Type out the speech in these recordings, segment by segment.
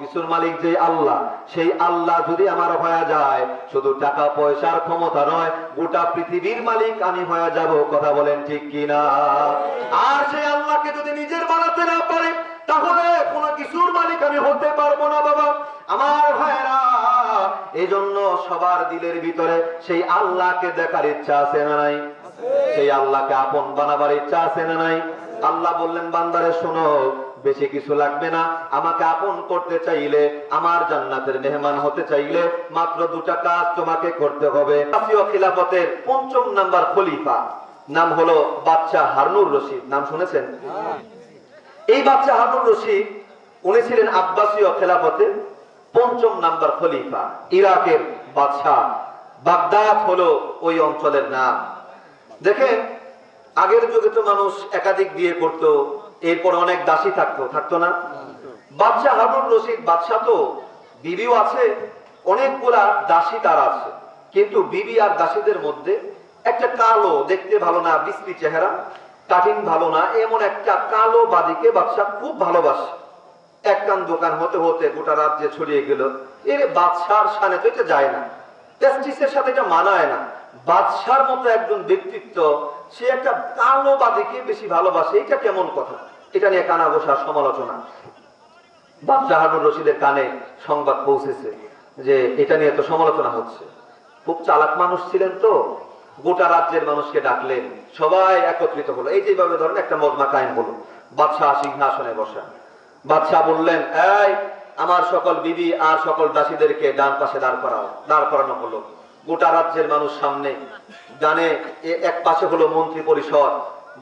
কিছুর মালিক যে আল্লাহ সেই আল্লাহ যদি আমার হয়ে যায় শুধু টাকা পয়সার ক্ষমতা নয় গোটা পৃথিবীর মালিক আমি হয়ে যাব কথা বলেন ঠিক কিনা? আর সেই আল্লাহকে যদি নিজের বানাতে না পারে তাহলে কোন কিছুর মালিক আমি হতে পারব না বাবা। আমার ভাইরা এই জন্য সবার দিলের ভিতরে সেই আল্লাহকে দেখার ইচ্ছা আছে না নাই? সেই আল্লাহকে আপন বানাবার ইচ্ছা আছে না নাই? আল্লাহ বললেন বান্দারে শোনো বেশি কিছু লাগবে না। আমাকে আপন করতে চাইলে, আমার জান্নাতের মেহমান হতে চাইলে মাত্র দুটা কাজ তোমাকে করতে হবে। খিলাফতের পঞ্চম নাম্বার খলিফা, নাম হলো বাচ্চা হারনুর রশিদ। নাম শুনেছেন? এই বাচ্চা হারুন রশিদ, উনি ছিলেন আব্বাসীয় খেলাফতের পঞ্চম নাম্বার খলিফা, ইরাকের বাদশাহ। বাগদাদ হলো ওই অঞ্চলের নাম। দেখেন, আগের যুগে তো মানুষ একাধিক বিয়ে করত এরপর অনেক দাসী থাকতো থাকতো না। বাদশাহ হারুন রশিদ বাদশাহ তো বিবিও আছে, অনেকগুলা দাসী তার আছে। কিন্তু বিবি আর দাসীদের মধ্যে একটা কালো, দেখতে ভালো না বিশ্রী চেহারা, কাঠিন ভালো না, এমন একটা কালো বাদিকে বাদশাহ খুব ভালোবাসে। এক কান দোকান হতে হতে গোটা রাজ্যে ছড়িয়ে গেল। এর বাদশার সানে তো এটা যায় না। প্রেস্টিজের সাথে এটা মানায় না। বাদশার মতো একজন ব্যক্তিত্ব, সে একটা কালো বাদিকে বেশি ভালোবাসে, এটা কেমন কথা? এটা নিয়ে কানা বসার সমালোচনা। বাদশাহ হারুন রশিদের কানে সংবাদ পৌঁছেছে যে এটা নিয়ে তো সমালোচনা হচ্ছে। খুব চালাক মানুষ ছিলেন তো, গোটা রাজ্যের মানুষকে ডাকলেন, সবাই একত্রিত হলো। এই যেভাবে ধরেন একটা মজমা কায়েম হলো, বাদশাহ সিংহাসনে বসা। বাদশাহ বললেন, এই, আমার সকল বিবি আর সকল দাসীদেরকে ডান পাশে দাঁড় করাও, দাঁড় করানো হলো। গোটা রাজ্যের মানুষ সামনে জানে এক পাশে হলো মন্ত্রী পরিষদ,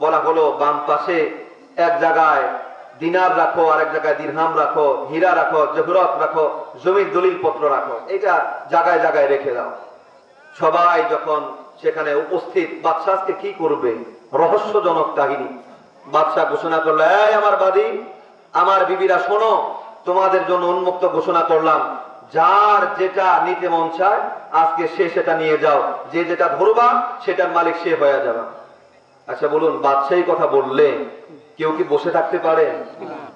বলা হলো বাম পাশে এক জায়গায় দিনার রাখো আর এক জায়গায় দিরহাম রাখো, হীরা রাখো, জহুরত রাখো, জমির দলিল পত্র রাখো, এটা জায়গায় জায়গায় রেখে দাও। সবাই যখন সেখানে উপস্থিত বাদশাহকে কি করবে? রহস্যজনক কাহিনী। বাদশাহ ঘোষণা করল আমার বাদী, আমার বিবিরা শোনো, তোমাদের জন্য উন্মুক্ত ঘোষণা করলাম যার যেটা নিতে মন চায়, আজকে সে সেটা নিয়ে যাও। যে যেটা ধরবা, সেটার মালিক সে হয়ে যাবে। আচ্ছা বলুন, বাদশাহী কথা বললে কেউ কি বসে থাকতে পারে?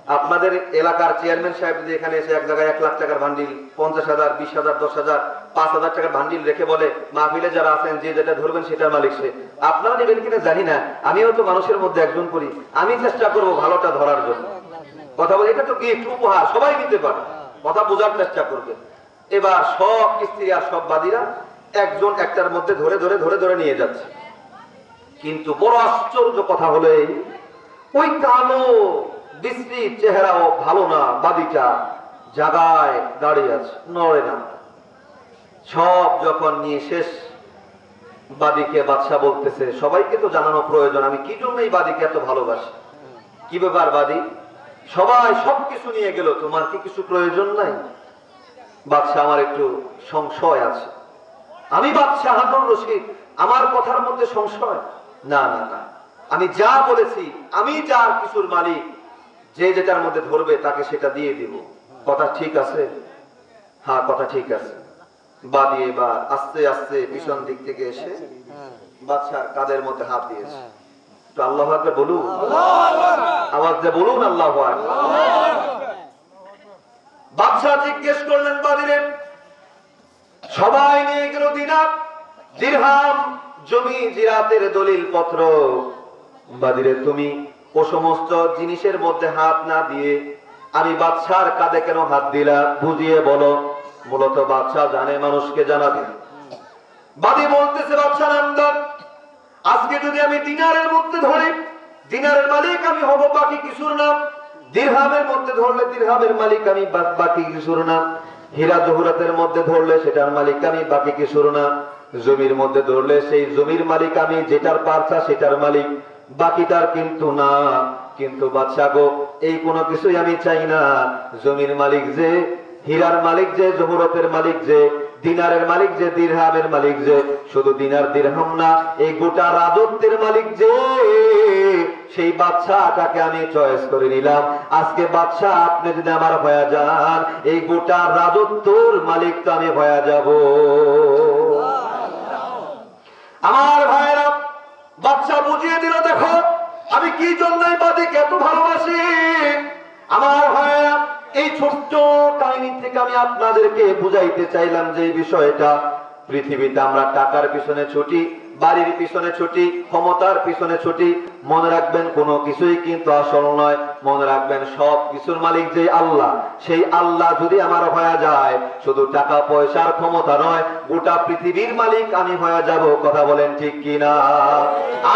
আপনাদের এলাকার চেয়ারম্যান সাহেব যদি এখানে এসে এক জায়গায় এক লাখ টাকার ভান্ডিল, পঞ্চাশ হাজার, বিশ হাজার, দশ হাজার, পাঁচ হাজার টাকার ভান্ডিল রেখে বলে, মাহফিলে যারা আছেন, যে যেটা ধরবেন, সেটার মালিক সে। আপনারা নেবেন কিনা জানি না। আমিও তো মানুষের মধ্যে একজন করি। আমি চেষ্টা করব ভালোটা ধরার জন্য। কথা বলে, এটা তো গিফট, উপহার, সবাই নিতে পারে। কথা বোঝার চেষ্টা করবে। এবার সব স্ত্রী আর সব বাদীরা একজন একটার মধ্যে ধরে ধরে ধরে ধরে নিয়ে যাচ্ছে। কিন্তু বড় আশ্চর্য কথা হলো ওই কালো, বিশ্রী চেহারাও ভালো না বাদিটা জাগায় দাঁড়িয়ে আছে, নড়ে না। সব যখন নিয়ে শেষ, বাদিকে বাদশা বলতেছে, সবাইকে তো জানানো প্রয়োজন, আমি কি জন্য এই বাদিকে এত ভালোবাসি? কি ব্যাপার বাদি? সবাই সবকিছু নিয়ে গেল। তোমার কি কিছু প্রয়োজন নাই? বাদশা আমার একটু সংশয় আছে। আমি বাদশাহ হারুন রশিদ, আমার কথার মধ্যে সংশয়? না না না। আমি যা বলেছি, আমি যার কিছুর মালিক, যে যেটার মধ্যে ধরবে, তাকে সেটা দিয়ে দিব। কথা ঠিক আছে? হ্যাঁ কথা ঠিক আছে। বা দিয়ে বা আস্তে আস্তে পিছন দিক থেকে এসে বাদশার কাদের মধ্যে হাত দিয়েছে? আল্লাহ বলুন। বলুন আল্লাহ বাদশাহ জিজ্ঞেস করলেন সবাই নিয়ে গেল জমি, জিরাতের দলিল পত্র বাদিরে, তুমি ও সমস্ত জিনিসের মধ্যে হাত না দিয়ে আমি বাদশার কাঁধে কেন হাত দিলা? বুঝিয়ে বলো। মূলত বাদশাহ জানে, মানুষকে জানাবে। বাদী বলতেছে বাদশাহ নামদার আজকে যদি আমি দিনারের মধ্যে ধরি, দিনারের মালিক আমি হব, বাকি কিছুর নাম। দিরহামের মধ্যে ধরলে দিরহামের মালিক আমি বাকি কিছুর নাম। হীরা জহুরাতের মধ্যে ধরলে সেটার মালিক আমি, বাকি কিছুর নাম। জমির মধ্যে ধরলে সেই জমির মালিক আমি, যেটার পারছা সেটার মালিক। বাকিটার কিন্তু না কিন্তু বাদশা গো, এই কোনো কিছুই আমি চাই না। জমির মালিক যে, হীরার মালিক যে, জহুরতের মালিক যে দিনারের মালিক যে, দিরহামের মালিক যে, শুধু দিনার দিরহাম না, এই গোটা রাজত্বের মালিক যে, সেই বাদশাটাকে আমি চয়েস করে নিলাম। আজকে বাদশাহ আপনি যদি আমার হয়ে যান, এই গোটা রাজত্বর মালিক তো আমি হয়ে যাব। আমার ভাইরা বাচ্চা বুঝিয়ে দিল, দেখো, আমি কি জন্য বাদিকে এত ভালোবাসি? আমার ভাইরা ছোট্ট কাহিনী থেকে আমি আপনাদেরকে বুঝাইতে চাইলাম যে বিষয়টা। পৃথিবীতে আমরা টাকার পিছনে ছুটি, বাড়ির পিছনে ছুটি, ক্ষমতার পিছনে ছুটি। মনে রাখবেন কিছুই কিন্তু আসল নয়। মনে রাখবেন, সব কিছুর মালিক যে আল্লাহ। সেই আল্লাহ যদি আমার হয়ে যায়, শুধু টাকা পয়সার ক্ষমতা নয়, গোটা পৃথিবীর মালিক আমি হয়ে যাব। কথা বলেন ঠিক কিনা?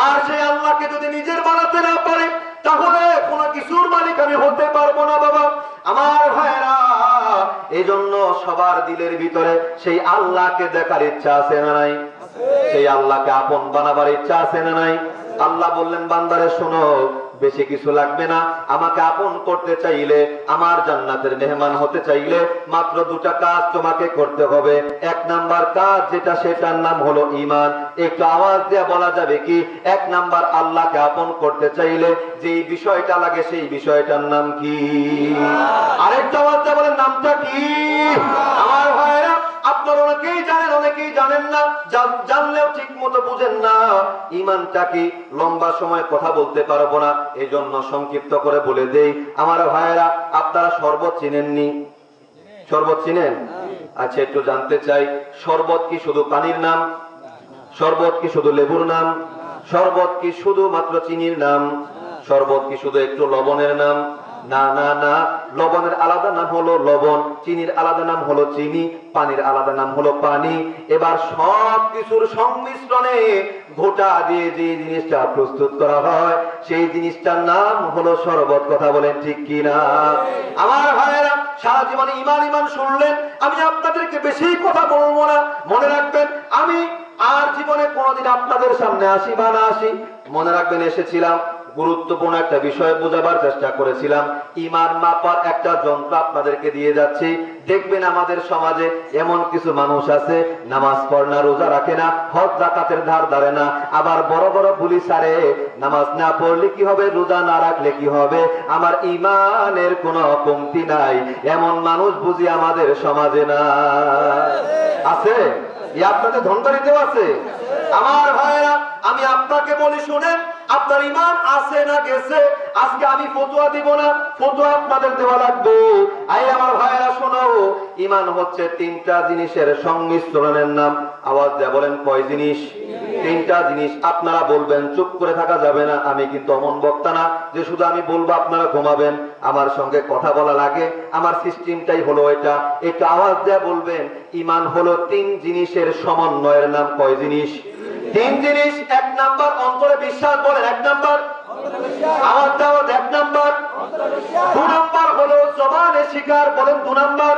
আর সেই আল্লাহকে যদি নিজের বানাতে না পারে তাহলে কোনো কিছুর মালিক আমি হতে পারব না বাবা আমার ভাইরা এই জন্য সবার দিলের ভিতরে সেই আল্লাহকে দেখার ইচ্ছা আছে না নাই? সেই আল্লাহকে আপন বানাবার ইচ্ছা আছে না নাই? আল্লাহ বললেন বান্দারে শোনো বেশি কিছু লাগবে না। আমাকে আপন করতে চাইলে, আমার জান্নাতের মেহমান হতে চাইলে মাত্র দুটা কাজ তোমাকে করতে হবে। এক নাম্বার কাজ যেটা, সেটার নাম হলো ইমান একটু আওয়াজ দিয়ে বলা যাবে কি? এক নাম্বার আল্লাহকে আপন করতে চাইলে যে বিষয়টা লাগে, সেই বিষয়টার নাম কি? আরেকটা আওয়াজ দিয়ে বলেন, নামটা কি? আমার ভাইরা আপনারা অনেকেই জানেন অনেকেই জানেন না জানলেও ঠিক মতো বুঝেন না। ইমানটা কি লম্বা সময় কথা বলতে পারব না? এই জন্য সংক্ষিপ্ত করে বলে দেই, আমার ভাইয়েরা, আপনারা শরবত চিনেননি? শরবত চিনেন? আচ্ছা একটু জানতে চাই, শরবত কি শুধু পানির নাম? শরবত কি শুধু লেবুর নাম? শরবত কি শুধু মাত্র চিনির নাম? শরবত কি শুধু একটু লবণের নাম? না না না। লবণের আলাদা নাম হলো লবণ, চিনির আলাদা নাম হলো চিনি, পানির আলাদা নাম হলো পানি। এবার সব কিছুর সংমিশ্রণে ঘোটা দিয়ে যে জিনিসটা প্রস্তুত করা হয়, সেই জিনিসটার নাম হলো শরবত। কথা বলেন ঠিক কি না আমার ভাইয়েরা, সারা জীবনে ইমান ইমান শুনলেন, আমি আপনাদেরকে বেশি কথা বলব না। মনে রাখবেন, আমি আর জীবনে কোনোদিন আপনাদের সামনে আসি বা না আসি। মনে রাখবেন, এসেছিলাম। গুরুত্বপূর্ণ একটা বিষয় বোঝাবার চেষ্টা করেছিলাম। ইমান মাপার একটা যন্ত্র আপনাদেরকে দিয়ে যাচ্ছি। দেখবেন আমাদের সমাজে এমন কিছু মানুষ আছে, নামাজ পড়ে না রোজা রাখে না, হজ, জাকাতের ধার ধারে না। আবার বড় বড় পুলিশ আরে নামাজ না পড়লে কি হবে, রোজা না রাখলে কি হবে? আমার ইমানের কোনো কমতি নাই। এমন মানুষ বুঝি আমাদের সমাজে না। আছে? আপনাদের ধনকারীতেও আছে? আমার ভাইরা আমি আপনাকে বলি, শুনেন আপনার ইমান আছে না গেছে, আজকে আমি ফতুয়া দিব না, ফতুয়া আপনাদের দেওয়া লাগবে। আই আমার ভাইরা শোনো ইমান হচ্ছে তিনটা জিনিসের সংমিশ্রণের নাম। আওয়াজ দেয়া বলেন, কয় জিনিস? তিনটা জিনিস। আপনারা বলবেন, চুপ করে থাকা যাবে না, আমি কিন্তু অমন বক্তা না যে শুধু আমি বলব, আপনারা ঘুমাবেন। আমার সঙ্গে কথা বলা লাগে, আমার সিস্টেমটাই হলো এটা। একটু আওয়াজ দেয়া বলবেন ইমান হলো তিন জিনিসের সমন্বয়ের নাম। কয় জিনিস? তিন জিনিস, এক নাম্বার অন্তরে বিশ্বাস বলেন, এক নাম্বার। আমার দাওয়াত, এক নাম্বার। দু নাম্বার হলো জবানে শিকার বলেন, দু নাম্বার।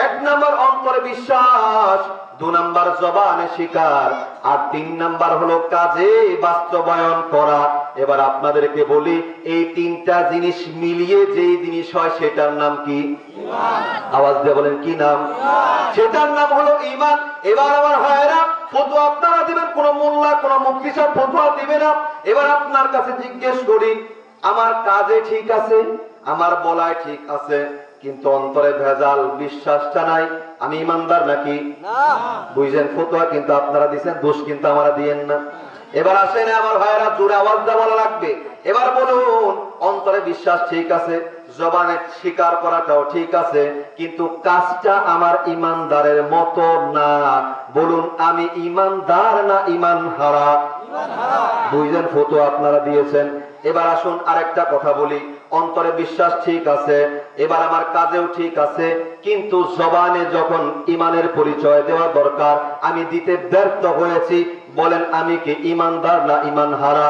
এক নাম্বার অন্তরে বিশ্বাস, দু নাম্বার জবানে শিকার। আর তিন নাম্বার হলো কাজে বাস্তবায়ন করা। এবার আপনাদেরকে বলি এই তিনটা জিনিস মিলিয়ে যেই জিনিস হয় সেটার নাম কি? আওয়াজ দিয়ে বলেন কি নাম? সেটার নাম হলো ইমান। এবার আমার ভাইয়েরা ফতুয়া আপনারা দিবেন কোন মোল্লা কোন মুক্তি সাহেব ফতুয়া দিবে না। এবার আপনার কাছে জিজ্ঞেস করি আমার কাজে ঠিক আছে আমার বলায় ঠিক আছে কিন্তু অন্তরে ভেজাল বিশ্বাসটা নাই আমি ইমানদার নাকি? বুঝছেন ফতুয়া কিন্তু আপনারা দিচ্ছেন দোষ কিন্তু আমরা দিয়েন না। এবার আসেন আমার ভাইয়েরা জোরে আওয়াজ দেওয়া বলা লাগবে। এবার বলুন অন্তরে বিশ্বাস ঠিক আছে জবানে স্বীকার করাটাও ঠিক আছে কিন্তু কাজটা আমার ইমানদারের মতো না। বলুন আমি ইমানদার না ইমান হারা বুঝলেন ফটো আপনারা দিয়েছেন। এবার আসুন আরেকটা কথা বলি অন্তরে বিশ্বাস ঠিক আছে এবার আমার কাজেও ঠিক আছে কিন্তু জবানে যখন ইমানের পরিচয় দেওয়া দরকার আমি দিতে ব্যর্থ হয়েছি বলেন, আমি কি ইমানদার না ইমান হারা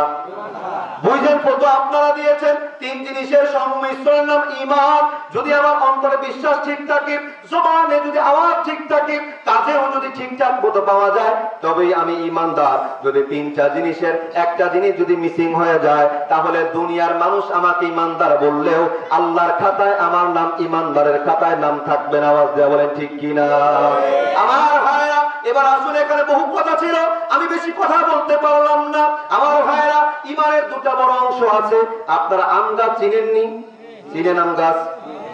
বুঝলেন ফটো আপনারা দিয়েছেন। তিন জিনিসের সংমিশ্রণের নাম ইমান যদি আমার অন্তরে বিশ্বাস ঠিক থাকে, জবানে যদি আওয়াজ ঠিক থাকে, কাজেও যদি ঠিকঠাক মতো পাওয়া যায়, তবেই আমি ইমানদার যদি তিনটা জিনিসের, একটা জিনিস যদি মিসিং হয়ে যায়, তাহলে দুনিয়ার মানুষ আমাকে ইমানদার বললেও আল্লাহর খাতায় আমার নাম ইমানদারের খাতায় নাম থাকবে না। আওয়াজ দেওয়া বলেন, ঠিক কিনা? আমার এবার আসুন, এখানে বহু কথা ছিল। আমি বেশি কথা বলতে পারলাম না। আমার ভাইরা ইমানের দুটা বড় অংশ আছে। আপনারা আম গাছ চিনেননি? চিনেন আম গাছ?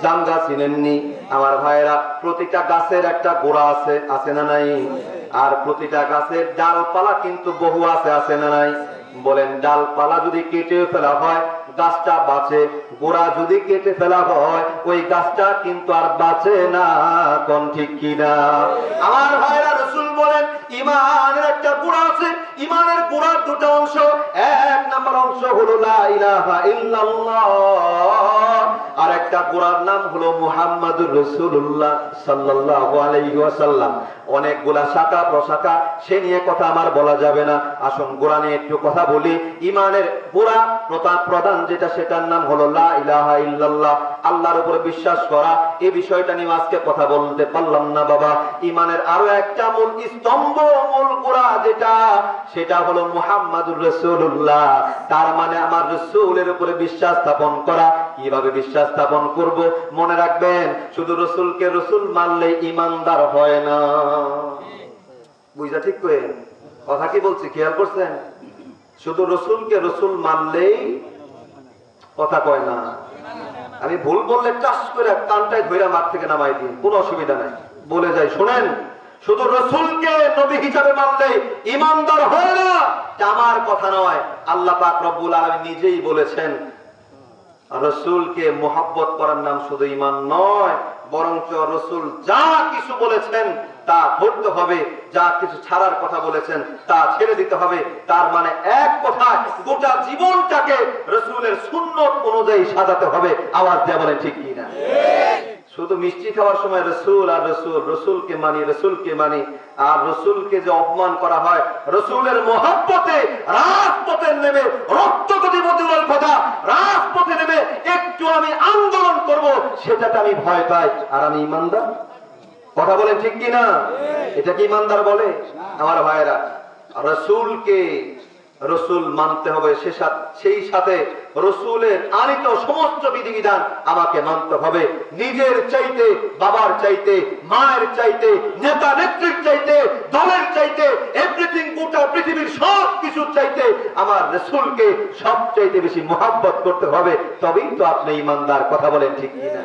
জাম গাছ চিনেননি? আমার ভাইরা প্রতিটা গাছের একটা গোড়া আছে আছে না নাই? আর প্রতিটা গাছের ডালপালা কিন্তু বহু আছে আছে না নাই? বলেন, ডালপালা যদি কেটে ফেলা হয়, গাছটা বাঁচে। গোড়া যদি কেটে ফেলা হয়, ওই গাছটা কিন্তু আর বাঁচে না। কোন ঠিক কিনা? আমার ভাইরা বলেন ইমানের একটা গুণ আছে। ইমানের গোড়ার দুটো অংশ, এক নম্বর অংশ হলো আর একটা গোড়ার নাম হলো মুহাম্মাদুর রাসূলুল্লাহ সাল্লাল্লাহু আলাইহি ওয়াসাল্লাম। অনেকগুলা শাখা, প্রশাখা, সে নিয়ে কথা আমার বলা যাবে না। আসুন নিয়ে একটু কথা বলি। ইমানের গোড়া প্রতাপ প্রধান যেটা, সেটার নাম হলো লা ইলাহা ইল্লাল্লাহ। আল্লাহর উপরে বিশ্বাস করা। এই বিষয়টা নিয়ে আজকে কথা বলতে পারলাম না বাবা। ইমানের আরও একটা মূল স্তম্ভ, মূল গোড়া যেটা সেটা হলো মুহাম্মাদুর রাসূলুল্লাহ। তার মানে আমার রসুলের উপরে বিশ্বাস স্থাপন করা। কীভাবে বিশ্বাস স্থাপন করব? মনে রাখবেন, শুধু রসুলকে রসুল মানলে ইমানদার হয় না। বুঝা ঠিক কয়ে কথা কি বলছি? খেয়াল করছেন? শুধু রসুলকে রসুল মানলেই কথা কয় না। আমি ভুল বললে টাস করে কানটাই ধইরা মাঠ থেকে নামাই দিন কোনো অসুবিধা নাই। বলে যাই। শোনেন শুধু রসুলকে নবী হিসাবে মানলে ইমানদার হয় না আমার কথা নয়। আল্লাহ পাক রব্বুল আলামিন নিজেই বলেছেন, রসুলকে মোহাব্বত করার নাম শুধু ইমান নয়, বরঞ্চ রসুল যা কিছু বলেছেন তা ধরতে হবে, যা কিছু ছাড়ার কথা বলেছেন তা ছেড়ে দিতে হবে। তার মানে এক কথায় গোটা জীবনটাকে রসুলের শূন্য অনুযায়ী সাজাতে হবে। আওয়াজ দেয়া বলেন ঠিক কি না শুধু মিষ্টি খাওয়ার সময় রসুল আর রসুল রসুলকে মানি রসুলকে মানি আর রসুলকে যে অপমান করা হয় রসুলের মহাব্বতে রাজপথে নেমে রক্ত গতিপতির কথা রাজপথে নেমে একটু আমি আন্দোলন করব সেটাতে আমি ভয় পাই। আর আমি ইমানদার। কথা বলেন ঠিক কি না এটা কি ইমানদার বলে? আমার ভাইয়েরা রসুলকে রসুল মানতে হবে সেই সাথে রসুলের আনিত সমস্ত বিধিবিধান আমাকে মানতে হবে। নিজের চাইতে, বাবার চাইতে, মায়ের চাইতে, নেতা নেত্রীর চাইতে, দলের চাইতে এভরিথিং গোটা পৃথিবীর সব কিছুর চাইতে আমার রসুলকে সব চাইতে বেশি মোহাব্বত করতে হবে। তবেই তো আপনি ইমানদার, কথা বলেন ঠিক কিনা?